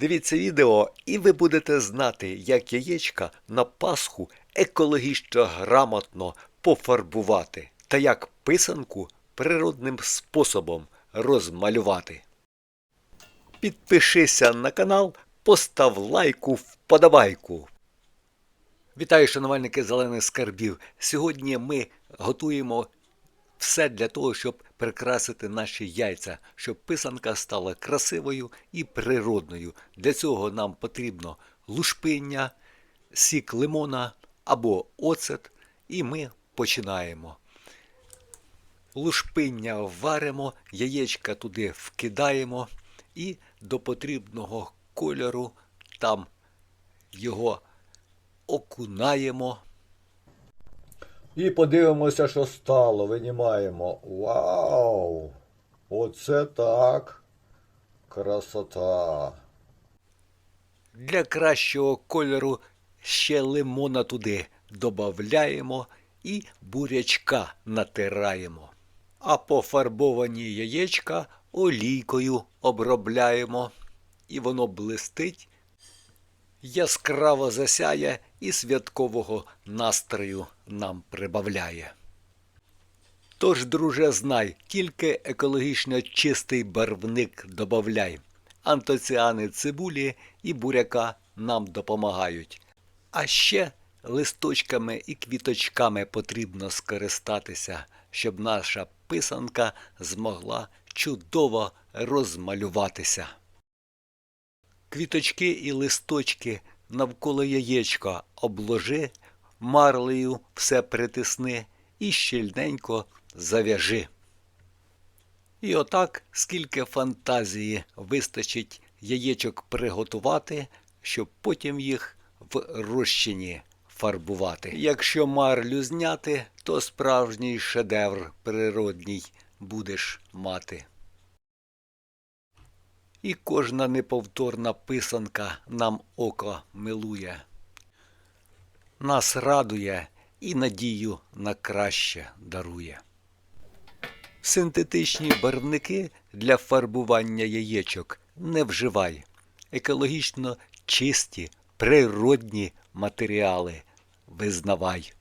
Дивіться відео, і ви будете знати, як яєчка на Пасху екологічно грамотно пофарбувати та як писанку природним способом розмалювати. Підпишися на канал, постав лайку, вподобайку. Вітаю, шанувальники зелених скарбів. Сьогодні ми готуємо все для того, щоб прикрасити наші яйця, щоб писанка стала красивою і природною. Для цього нам потрібно лушпиння, сік лимона або оцет, і ми починаємо. Лушпиння варимо, яєчка туди вкидаємо і до потрібного кольору там його окунаємо. І подивимося, що стало. Винімаємо. Вау! Оце так. Красота. Для кращого кольору ще лимона туди додаємо і бурячка натираємо. А пофарбовані яєчка олійкою обробляємо, і воно блистить, яскраво засяє і святкового настрою нам прибавляє. Тож, друже, знай, тільки екологічно чистий барвник добавляй. Антоціани цибулі і буряка нам допомагають. А ще листочками і квіточками потрібно скористатися, щоб наша писанка змогла чудово розмалюватися. Квіточки і листочки навколо яєчка обложи, марлею все притисни і щільненько зав'яжи. І отак, скільки фантазії вистачить яєчок приготувати, щоб потім їх в розчині фарбувати. Якщо марлю зняти, то справжній шедевр природній будеш мати. І кожна неповторна писанка нам око милує. Нас радує і надію на краще дарує. Синтетичні барвники для фарбування яєчок не вживай. Екологічно чисті, природні матеріали визнавай.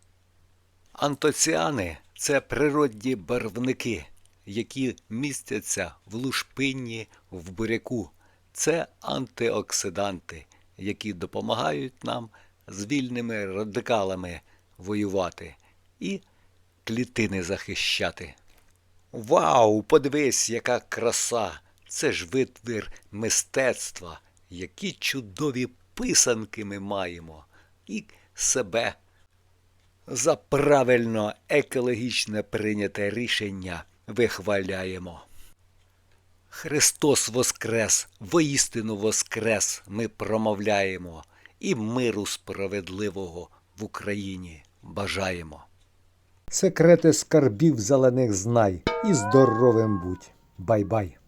Антоціани це природні барвники, які містяться в лушпинні, в буряку. Це антиоксиданти, які допомагають нам з вільними радикалами воювати і клітини захищати. Вау, подивись, яка краса! Це ж витвір мистецтва, які чудові писанки ми маємо і себе. За правильно екологічне прийняте рішення вихваляємо. Христос Воскрес, воістину Воскрес ми промовляємо і миру справедливого в Україні бажаємо. Секрети скарбів зелених знай і здоровим будь. Бай-бай.